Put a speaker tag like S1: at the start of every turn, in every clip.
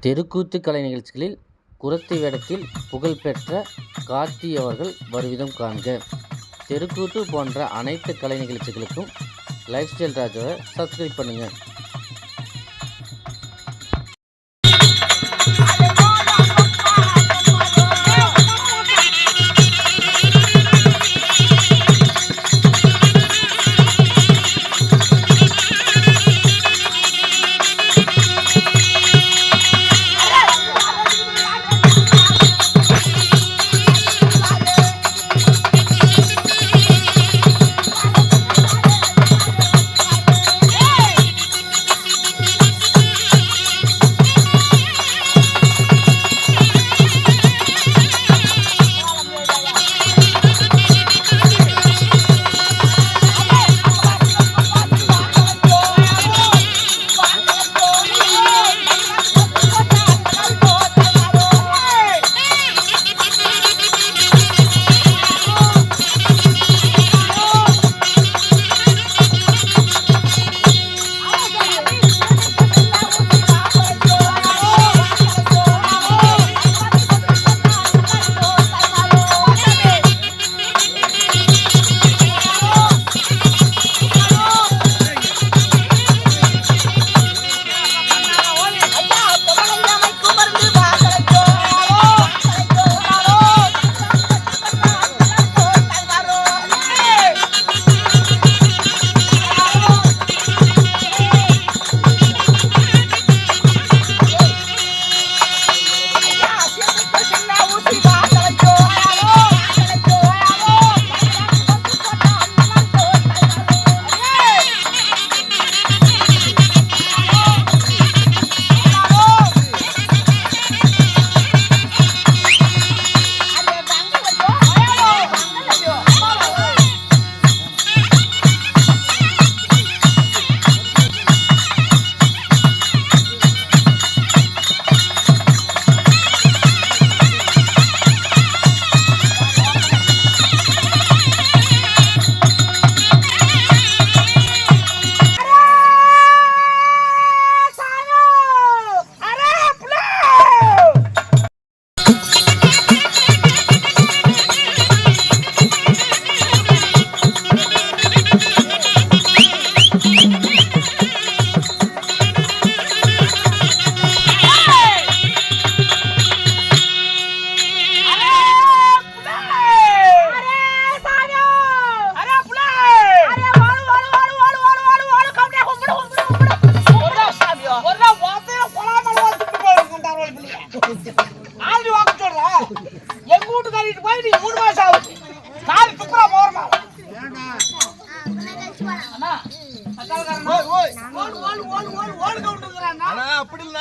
S1: தெருக்கூத்து கலை நிகழ்ச்சிகளில் குறத்தி வேடத்தில் புகழ்பெற்ற கார்த்தி அவர்கள் வருவிதம் காண்க. தெருக்கூத்து போன்ற அனைத்து கலை நிகழ்ச்சிகளுக்கும் லைஃப் ஸ்டைல் ராஜாவை சப்ஸ்கிரைப் பண்ணுங்கள்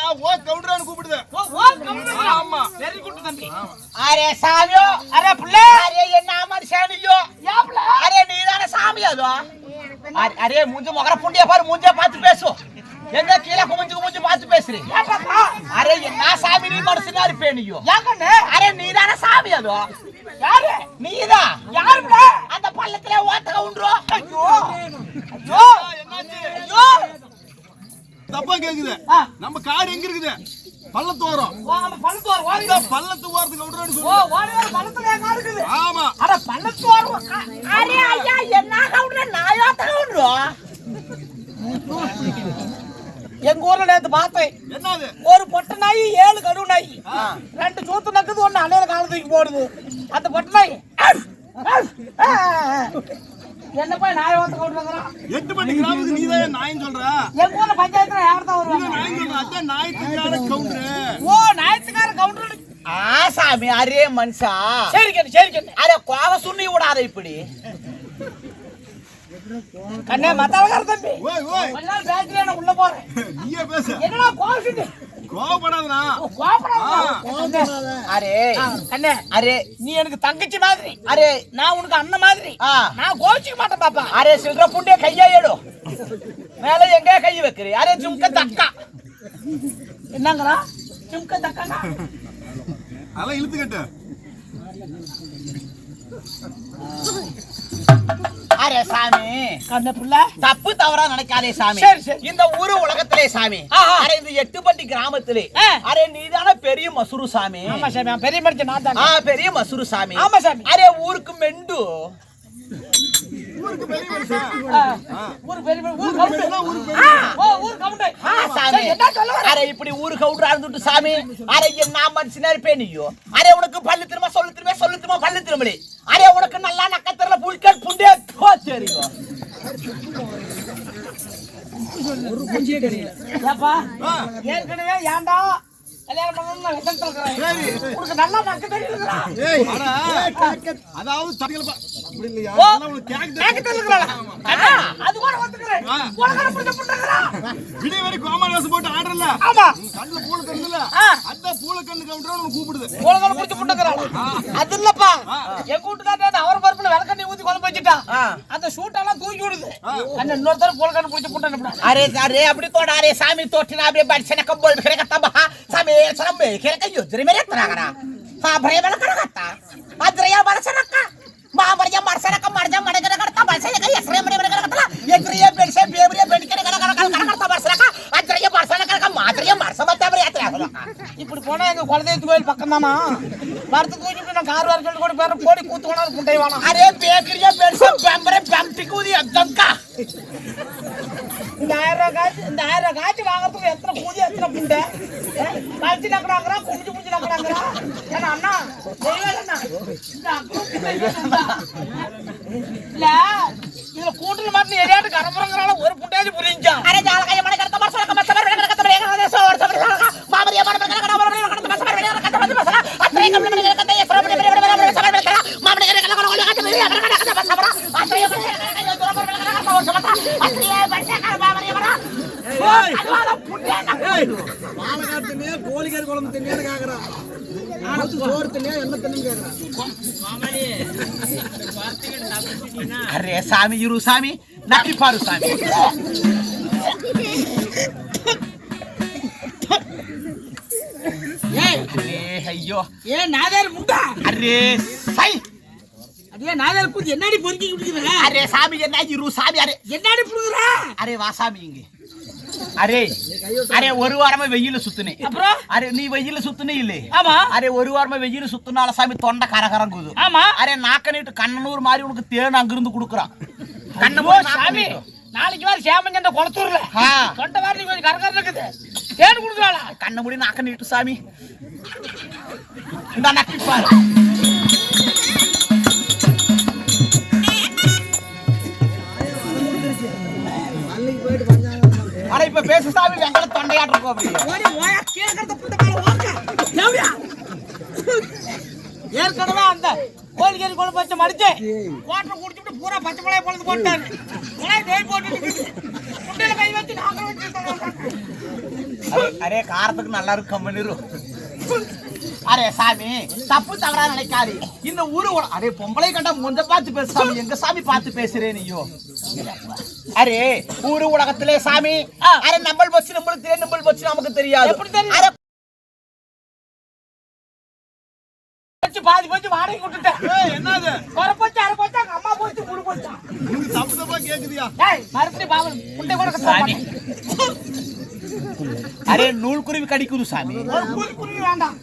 S2: ஓ கவுண்டரான்னு கூப்பிடுது? ஆமா.
S3: Very good தம்பி. அரே சாமியோ அரே புள்ளே. அரே என்ன மாதிரி சாமியோ? யாப்ல அரே நீ தானே சாமி அதோ? அரே- மூஞ்ச முகர புண்டிய பாரு மூஞ்ச பார்த்து பேசு. எங்க கீழே குமிஞ்சு குமிஞ்சு பார்த்து பேசுறீ. அரே என்ன சாமி நீ மனுஷனா இருப்பே நீயோ? அரே நீ தானே சாமி அதோ? யாரு? நீதான் யாரு அந்த பள்ளத்துல ஓட்ட கவுண்டரோ ஐயோ ஐயோ ஐயோ
S2: தப்பா கேக்குது. நம்ம காடு எங்க இருக்குது? பள்ளத்து ஓரம்
S3: ஓ, அந்த பள்ளத்து ஓரம் ஓடி
S2: இந்த பள்ளத்து ஓரத்துக்கு கவுண்டரான்னு
S3: ஓ
S2: சொல்லு
S3: ஓடி வர பள்ளத்துல எங்க இருக்குது?
S2: ஆமா.
S3: அட பள்ளத்து ஓரம் அரே ஐயா என்ன கவுண்டர் நாயோட்ட கவுண்டரோ எங்க ஊர்ல நேத்து பார்த்தேன்.
S2: என்னது?
S3: ஒரு பொட்டை நாய் ஏழு கடுவு நாய். ரெண்டு சூத்து நக்குது ஒண்ணு அணையில கால தூக்கி போடுது. அந்த பொட்டை நாய் அஃப், அஃப், ஆ, ஆ. என்னப்பா நாய் ஓட்ட கவுண்டருங்கிறான்
S2: எட்டு மணி கிராமத்துக்கு நீ தான் நாயின்னு சொல்ற?
S3: எங்க ஊர்ல பஞ்சாயத்துல யார் தான்
S2: நீ
S3: வருவாங்க
S2: நாயின்னு சொல்ற. அதான் நாய்க்குக்கார கவுண்டரு
S3: ஓ ஞாயிற்றுக்கார கவுண்டர்
S4: ஆசாமி அரே மனுஷா.
S3: சரி கண்ணு சரி கண்ணு.
S4: அரே கோவ சுண்ணி விடாத இப்படி.
S3: கண்ணே மத்தாளக்கார தம்பி.
S2: ஓய் ஓய்.
S3: கொஞ்ச நாள் உள்ள போறேன்.
S2: நீயே பேசு.
S3: என்னடா
S2: கோவப்படாதடா
S3: கோபப்படாத
S4: அரே
S3: கண்ணே
S4: அரே
S3: நீ எனக்கு தங்கச்சி மாதிரி.
S4: அரே
S3: நான் உனக்கு அண்ணன் மாதிரி. நான் கோவிச்சுக்க மாட்டேன் பாப்பா.
S4: அரே சில்ற புண்டே கையா எடு. மேல எங்க கை வைக்கிறீ அரே ஜும்க தக்கா
S3: என்னங்கறா? சிம்க தக்கானா
S2: அதெல்லாம் இழுத்து
S3: அரே சாமி?
S1: கண்ண புள்ள.
S3: தப்பு தவறா நினைக்காதே சாமி.
S1: சரி, சரி.
S3: இந்த ஊரு உலகத்திலே சாமி.
S1: ஆஹா.
S3: அரே இந்த எட்டுப்பட்டி கிராமத்திலே. அரே நீதான பெரிய மசூரு சாமி.
S1: ஆமா சாமி பெரிய மனுஷன் நான்
S3: ஆ
S1: தான்
S3: பெரிய மசூரு சாமி.
S1: ஆமா சாமி.
S3: அரே ஊருக்கு மெண்டு.
S2: ஊருக்கு பெரிய மனுஷன்.
S1: கவுண்டர். ஓ ஊர் கவுண்டர்.
S3: ஆ, சாமி.
S1: என்ன சொல்ல வர?
S3: அரே இப்படி ஊரு கவுண்டரா இருந்துட்டு சாமி. அரே என்ன மனுஷனா இருப்பேன் நீயோ. அரே உனக்கு பல்லு திரும்ப சொல்லு திரும்ப சொல்லு திரும்ப பல்லு திரும்படி அரே உனக்கு நல்லா நக்கத்திரல புல்கல் புண்டே போ தெரியும்
S1: ஏப்பா, ஏற்கனவே ஏன்டா கல்யாணம் பண்ணணும்னு நான்
S2: அதாவது? விடிய வரை கோமாளி வேஷம் போட்டு ஆடுறல
S1: ஆமா.
S2: கண்ணுல பூல கண்ணுல. அந்த பூல கண்ணு கவுண்டர் உனக்கு கூப்பிடுது.
S1: உலகம் பிடிச்ச புண்டங்களா? அது இல்லப்பா. என் கூட்டுக்காரர் அவர் போட்டு வச்சுட்டா அந்த சூட்டெல்லாம் தூக்கி விடுது அந்த இன்னொருத்தர் போலக்கான பிடிச்சி
S3: போட்டு அரே அரே அப்படி தோட அரே சாமி தோட்டினா அப்படியே படிச்சன கம்போல் கிரக தபா சாமி சாமி கிரக யோஜனை மேலே எத்தனாங்கடா சாபரே மேலே கிடக்கத்தா அதிரையா மரசனக்கா மாபரையா மரசனக்கா மரஜா மடங்கிற கடத்தா மரசனக்கா எசரே மடி மடங்கிற கடத்தா எதிரியே பெருசே பேபரிய பெடிக்கிற கட கட கட கடத்தா மரசனக்கா அதிரையா மரசனக்கா மாதிரியா மரசமத்தா அப்படி எத்தனை
S1: இப்படி போனா எங்க குலதெய்வ கோயில் பக்கம் தானா வரத்து கோயில் நான் கார் வரக்கெళ్ళి
S3: కూడా పేరు పోడి కూతుకున్నా అనుకుంటాయి వాళ్ళం అరే బేకరీగా పెడితే
S1: పెంపరే ஆயிரம் ரூபா இந்த ஆயிரம் ரூபா காசு வாங்குறதுக்கு எத்தனை பூஜை எத்தனை புண்டை கழிச்சு நக்கிறாங்கிறா குடிச்சு குடிச்சு நக்கிறாங்கிறா? ஏன்னா அண்ணா இல்ல இதுல கூட்டுல மட்டும் எரியாட்டு கரப்புறங்கிறால ஒரு புண்டையாச்சும் புரிஞ்சா?
S3: அரே ஜாலகா பாலக்காடு
S2: தின்னியா கோழிக்காரி குழம்பு தின்னியான்னு கேக்குறான். நானும் சோறு தின்னியா என்ன தின்னு கேக்குறான்.
S3: அரே சாமி இரு சாமி. நக்கி பாரு சாமி. ஐயோ.
S1: ஏ நாதர் முட்டா
S3: அரே சை.
S1: அதே நாதர் கூத்து என்னடி பொறுக்கி விட்டுக்கிறேன்
S3: அரே சாமி என்ன இரு சாமி அரே.
S1: என்னடி புடுங்குற?
S3: அரே வா சாமி இங்கே. அரே அரே ஒரு வாரமா வெயில சுத்துனேன்
S1: அப்புறம்?
S3: அரே நீ வெயில சுத்துனே இல்லே.
S1: ஆமா.
S3: அரே ஒரு வாரமா வெயில சுத்துனால சாமி தொண்டை கரகரங்குது
S1: ஆமா.
S3: அரே நாக்க நீட்டு கண்ணனூர் மாதிரி உனக்கு தேன் அங்கிருந்து குடுக்குறான். கண்ண
S1: ஓ சாமி. நாளைக்கு வாரம் சேமஞ்சண்ட குளத்தூர்ல. தொண்டை வாரி கொஞ்சம் கரகர இருக்குது. தேடு கொடுக்குறாளா?
S3: கண்ண முடி நாக்க நீட்டு சாமி. இந்த நக்கி பாரு. இருக்கும் அப்படியே
S1: ஓடி ஓயா மேல ஓக்க. ஏற்கனவே அந்த கோழிக்கறி குழம்பு வச்சு மடிச்சு வாட்டர் குடிச்சுட்டு பூரா பச்சை மிளகாய் பொழுது போட்டாரு. மிளகாய் தேய் போட்டு புண்டையில கை வச்சு நாங்கள் வச்சு
S3: அரே, காரத்துக்கு நல்லா இருக்கும் கம்மனிரு அரே சாமி தப்பு தவறா நினைக்காது. இந்த ஊரு அரே பொம்பளை கண்டா முந்த பார்த்து பேசு சாமி எங்க சாமி பார்த்து பேசுறே நீயோ? அரே ஊரு உலகத்திலே சாமி அரே நம்மள் பச்சு நம்மளுக்கு தெரியும் நம்மள் பச்சு நமக்கு தெரியாது.
S1: எப்படி தெரியும்? பாதி போச்சு வாடகை விட்டுட்டேன்.
S2: என்னது?
S1: குறை போச்சு அரை போச்சு? அங்க அம்மா போச்சு முழு போச்சா?
S2: தப்பு தப்பா கேக்குதியா?
S1: மறுபடியும் கூட
S3: சாமி. அரே நூல் குருவி கடிக்குது சாமி.
S1: குருவி குருவி வேண்டாம்.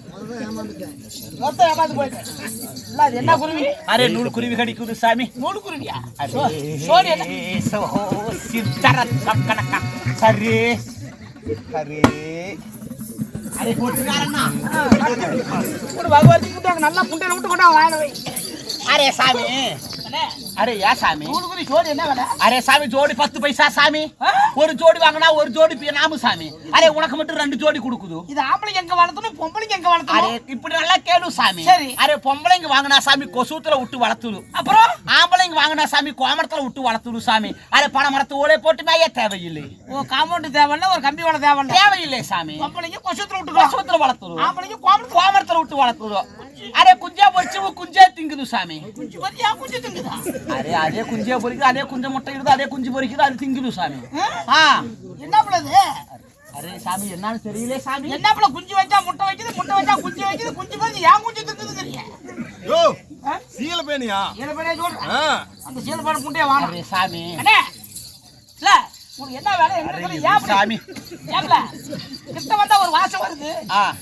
S3: அரே நூல் குருவி கடிக்குது சாமி.
S1: நூறு குருவியா?
S3: சித்தர. சரி. சரி. அரே
S1: பகவதி விட்டு நல்லா புண்டையில விட்டு கொண்டா வாயில வை.
S3: அரே சாமி. அரே யா சாமி?
S1: சோறு என்ன
S3: அரே சாமி ஜோடி பத்து பைசா சாமி. ஒரு ஜோடி வாங்கினா ஒரு ஜோடி நாமு சாமி. அரே உனக்கு மட்டும் ரெண்டு ஜோடி கொடுக்குது.
S1: இது ஆம்பளைங்க எங்க வளர்த்தணும் பொம்பளைங்க எங்க வளர்த்தணும்?
S3: இப்படி நல்லா கேளு சாமி.
S1: சரி.
S3: அரே பொம்பளைங்க வாங்கினா சாமி கொசுத்துல விட்டு வளர்த்துடு
S1: அப்புறம்?
S3: ஆம்பளைங்க வாங்கினா சாமி கோமரத்துல விட்டு வளர்த்துடு சாமி. அரே பண மரத்து ஓடே போட்டு மேய தேவையில்லை.
S1: ஓ காம்பவுண்ட் தேவையில்ல ஒரு கம்பி வள தேவையில்ல.
S3: தேவையில்லை சாமி.
S1: பொம்பளைங்க கொசத்துல விட்டுக்கலாம்
S3: கொசுத்துல வளர்த்துடு
S1: ஆம்பளைங்க கோமணம்
S3: கோமரத்துல விட்டு வளர்த்துடு அரே குஞ்சா பொறிச்சு குஞ்சே திங்குது சாமி.
S1: குஞ்சு திங்குதா?
S3: அரே அதே குஞ்சே பொறிக்குது அதே குஞ்ச முட்டை இடுது அதே குஞ்சு பொறிக்குது அது திங்குது சாமி. ஆ?
S1: என்ன பிள்ளது
S3: அரே சாமி என்னன்னு தெரியல சாமி.
S1: என்ன பிள்ளை குஞ்சு வச்சா முட்டை வைக்குது முட்டை வச்சா குஞ்சு வைக்குது குஞ்சு வச்சு ஏன் குஞ்சு திங்குதுங்கிறீங்க
S2: யோ
S1: ஆ?
S2: சீலப்பேனியா
S1: சீலப்பேனே சொல்றேன்
S2: ஆ.
S1: அந்த சீலப்பேனை புண்டையே வாங்க.
S3: அரே சாமி.
S1: அண்ணே இல்ல உனக்கு என்ன வேலை? எங்க இருக்குது ஏன்
S3: சாமி?
S1: ஏப்ல கிட்ட வந்தா ஒரு வாசம் வருது.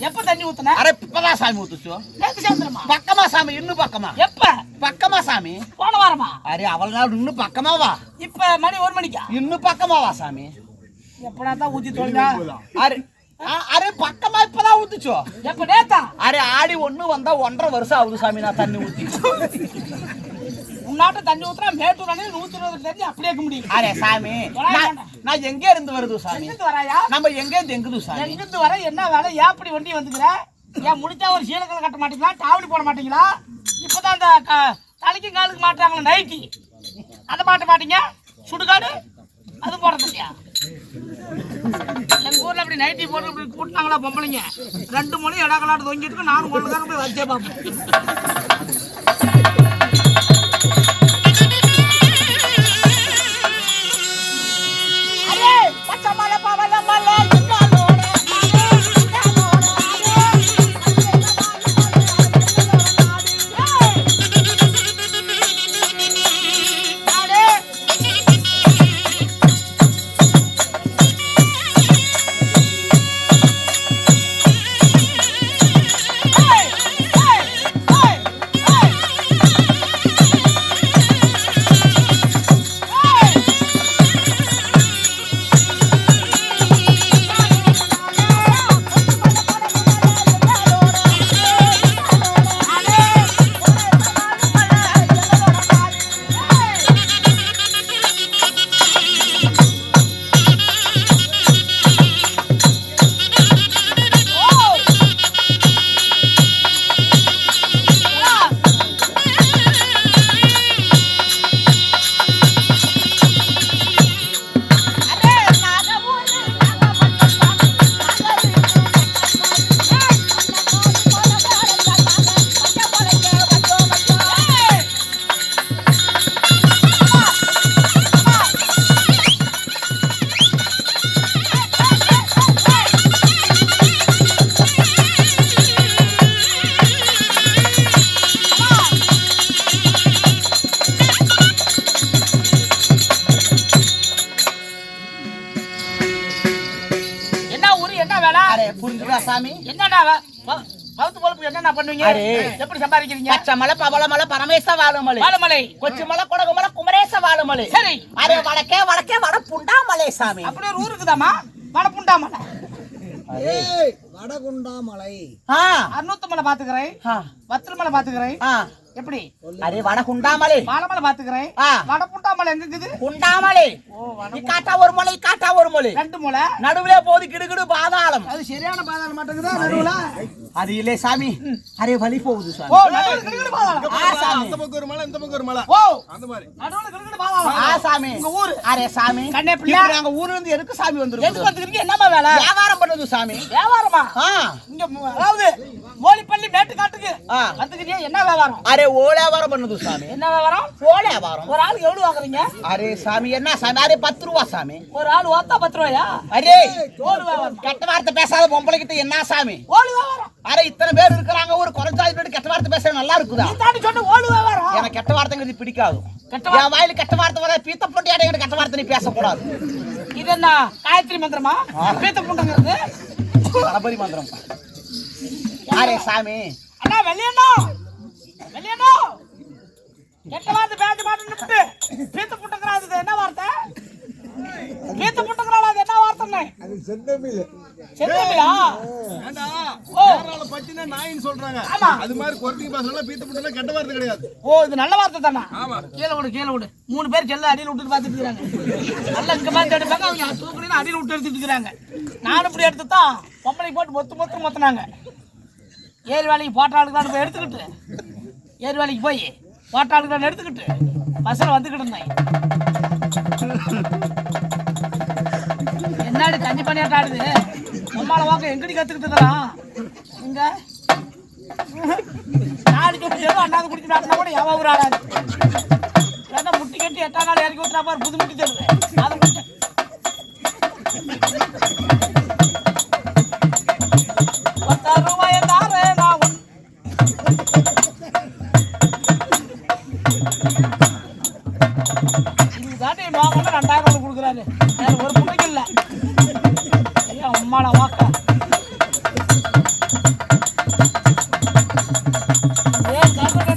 S1: எப்ப தண்ணி ஊத்துன?
S3: அரே இப்பதான் சாமி ஊத்துச்சோ?
S1: நேத்து சேர்ந்துருமா
S3: பக்கமா சாமி இன்னும் பக்கமா?
S1: எப்ப?
S3: பக்கமா சாமி.
S1: போன வாரமா?
S3: அரே அவள் நாள் இன்னும் பக்கமா வா.
S1: இப்ப மணி ஒரு மணிக்கா?
S3: இன்னும் பக்கமா வா சாமி.
S1: எப்படா தான் ஊத்தி தொலைங்க
S3: அரே அரே பக்கமா இப்பதான் ஊத்துச்சோ?
S1: எப்ப நேத்தா?
S3: அரே ஆடி ஒண்ணு வந்தா ஒன்றரை வருஷம் ஆகுது சாமி நான் தண்ணி ஊத்தி.
S1: உன்னாட்ட தண்ணி ஊத்துனா மேட்டூர் அணை நூத்தி இருபது தண்ணி அப்படியே முடியும்.
S3: அரே சாமி நான் எங்க இருந்து வருது சாமி?
S1: வராயா?
S3: நம்ம எங்க இருந்து எங்குது சாமி.
S1: எங்கிருந்து வர என்ன வேலை? ஏப்படி வண்டி வந்துக்கிற? ஏன் முடிச்சா ஒரு சீலக்கலை கட்ட மாட்டீங்களா? டாவணி போட மாட்டீங்களா? இப்பதான் அந்த க- தலைக்கும் காலுக்கு மாட்டுறாங்களே நைட்டி. அதை மாட்ட மாட்டீங்க? சுடுகாடு? அது போடுறது இல்லையா? எங்க ஊர்ல அப்படி நைட்டி போட்டு இப்படி கூட்டினாங்களா பொம்பளைங்க? ரெண்டு மணி இடங்களாட்டு தொங்கிட்டு இருக்கு. நானும் கொண்டு போய் வச்சே பார்ப்போம் வேலை
S3: சாமி?
S1: என்னடா பொழப்பு என்னென்ன பண்ணுவீங்க. எப்படி சம்பாதிக்கிறீங்க?
S3: பச்சை மலை பவள மலை பரமேச வாழுமலை.
S1: வாழமலை.
S3: கொச்சி மலை கொடகு மலை குமரேச வாழுமலை.
S1: சரி.
S3: அரே வடக்கே வடக்கே வட சாமி.
S1: அப்படி ஒரு ஊர் இருக்குதாமா வடப்புண்டா மலை
S2: வடகுண்டா மலை
S3: ஆ.
S1: அறுநூத்து மலை பாத்துக்கிறேன் வத்தல் மலை பாத்துக்கிறேன். எப்படி?
S3: அரே வட குண்டாமலை
S1: வாழமலை பாத்துக்கிறேன்
S3: ஆ.
S1: வடப்புண்டா மலை எங்க இருக்குது
S3: குண்டாமலை.
S1: ஓ வட
S3: காட்டா ஒரு மலை காட்டா ஒரு மலை.
S1: ரெண்டு மலை.
S3: நடுவுல போது கிடுகிடு பாதாளம்.
S1: அது சரியான பாதாளம் மாட்டேங்குதா நடுவுல?
S3: அது இல்லே சாமி. அரே வலி போகுது
S1: ஓ
S3: சாமி.
S1: நடுவுல கிடுகிடு பாதாளம்.
S3: ஆ சாமி.
S2: அந்த பக்கம் ஒரு மலை இந்த பக்கம் ஒரு மலை.
S1: ஓ.
S2: அந்த மாதிரி.
S1: நடுவுல கிடுகிடு பாதாளம்.
S3: ஆ சாமி.
S1: உங்க ஊரு?
S3: அரே சாமி.
S1: கண்ணே பிள்ளை.
S3: நாங்க ஊர்ல இருந்து எதுக்கு சாமி
S1: எதுக்கு
S3: வந்துருக்கு
S1: வந்துக்கிறீங்க? என்னமா வேலை?
S3: வியாபாரம் பண்ணது சாமி.
S1: வியாபாரமா?
S3: ஆ.
S1: இங்க அதாவது மோலிப்பள்ளி மேட்டு காட்டுக்கு
S3: ஆ.
S1: வந்துக்கிறீங்க என்ன வியாபாரம்?
S3: அரே ஓலாவாரம் பண்ணது சாமி.
S1: என்ன வியாபாரம்
S3: ஓலாவாரம்
S1: ஒரு ஆளுக்கு எவ்வளவு வாங்குறீங்க?
S3: அரே சாமி என்ன சாமி? அரே பத்து ரூபா சாமி.
S1: ஒரு ஆள் ஓத்தா பத்து ரூபாயா?
S3: அரே கெட்ட வார்த்தை பேசாத பொம்பளை கிட்ட என்ன சாமி?
S1: ஓடு வியாபாரம்.
S3: அரே இத்தனை பேர் இருக்கிறாங்க ஒரு குறைஞ்சாதி கெட்ட வார்த்தை பேச நல்லா இருக்குதா?
S1: தாண்டி சொன்ன ஓடு வியாபாரம்.
S3: எனக்கு கெட்ட வார்த்தைங்கிறது பிடிக்காது. என் வாயில கெட்ட வார்த்தை வர பீத்த போட்டு அடையிற கெட்ட வார்த்தை நீ பேசக்கூடாது.
S1: இது என்ன காயத்ரி மந்திரமா. பீத்த புண்டங்கிறது?
S3: கணபதி மந்திரம். அரே சாமி.
S1: அண்ணா வெளியண்ணா கெட்ட வார்த்தை பேச மாட்டேன்னு பீத்த புண்டங்கிறாது இது என்ன வார்த்தை? பீத்த புண்டங்கிறாள் அது என்ன வார்த்தைன்னு
S2: அது செந்தமிழ்.
S1: செந்தமிழா?
S2: பச்சினா நாயின்னு சொல்றாங்க. அது மாதிரி குறைச்சிங்க பாசலாம் பீத்த புட்டா கெட்ட வார்த்தை கிடையாது.
S1: ஓ இது நல்ல வார்த்தை தானா?
S2: ஆமா.
S1: கீழே விடு கீழே விடு. மூணு பேர் செல்ல அடியில் விட்டுட்டு பார்த்துட்டு இருக்காங்க நல்லா இங்க பார்த்து எடுப்பாங்க அவங்க தூக்கணும் அடியில் விட்டு எடுத்துட்டு இருக்கிறாங்க. நானும் இப்படி எடுத்து தான் பொம்பளை போட்டு மொத்து மொத்து மொத்தினாங்க. ஏறு வேலைக்கு போட்டாளுக்கு தான் எடுத்துக்கிட்டு. ஏறு வேலைக்கு போய். போட்டாளுக்கு தான் எடுத்துக்கிட்டு பஸ்ஸில் வந்துக்கிட்டு இருந்தேன். என்னாடி தண்ணி பண்ணியாட்டம் ஆடுது? அம்மாவை வாக்க எங்கடி கற்றுக்கிட்டுதான் இங்க நாளைக்கு சொல்லி ஏதோ அண்ணாந்து குடிச்சு கூட எவ்வளோ ஒரு ஆடாது ஏன்னா முட்டி கட்டி எட்டாம் நாள் இறக்கி ஊற்றுனா பாரு புது முட்டி தருது அது ஏன்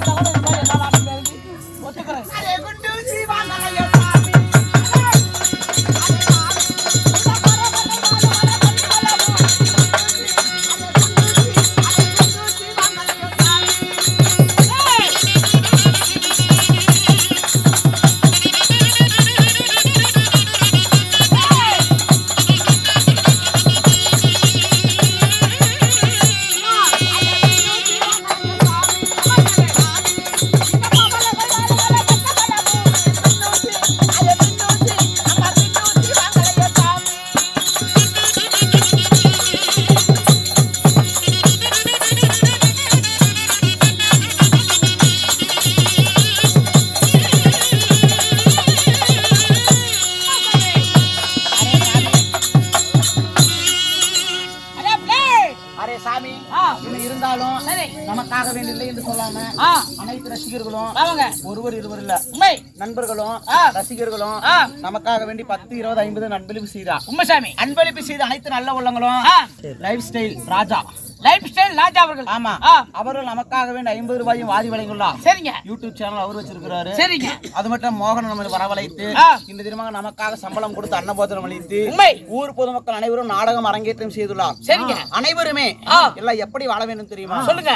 S3: இருவர் இல்ல
S1: உண்மை
S3: நண்பர்களும். ரசிகர்களும். நமக்காக வேண்டி பத்து இருபது ஐம்பது அன்பளிப்பு செய்தா.
S1: உண்மைசாமி
S3: அன்பளிப்பு செய்த அனைத்து நல்ல உள்ளங்களும் lifestyle Raja.
S1: Lifestyle Raja அவர்கள்.
S3: ஆமா. அவர்கள் நமக்காக வேண்டி ஐம்பது ரூபாயும் வாரி வழங்கியுள்ளார்
S1: சரிங்க.
S3: யூடியூப் சேனல் அவர் வச்சிருக்கிறாரு.
S1: சரிங்க.
S3: அது மட்டும் மோகன் நம்ம வரவழைத்து. இந்த தினமாக நமக்காக சம்பளம் கொடுத்து அன்னபோதனம் அளித்து
S1: உண்மை.
S3: ஊர் பொதுமக்கள் அனைவரும் நாடகம் அரங்கேற்றம் செய்துள்ளார்
S1: சரிங்க.
S3: அனைவருமே. எல்லாம் எப்படி வாழ வேண்டும் தெரியுமா?
S1: சொல்லுங்க.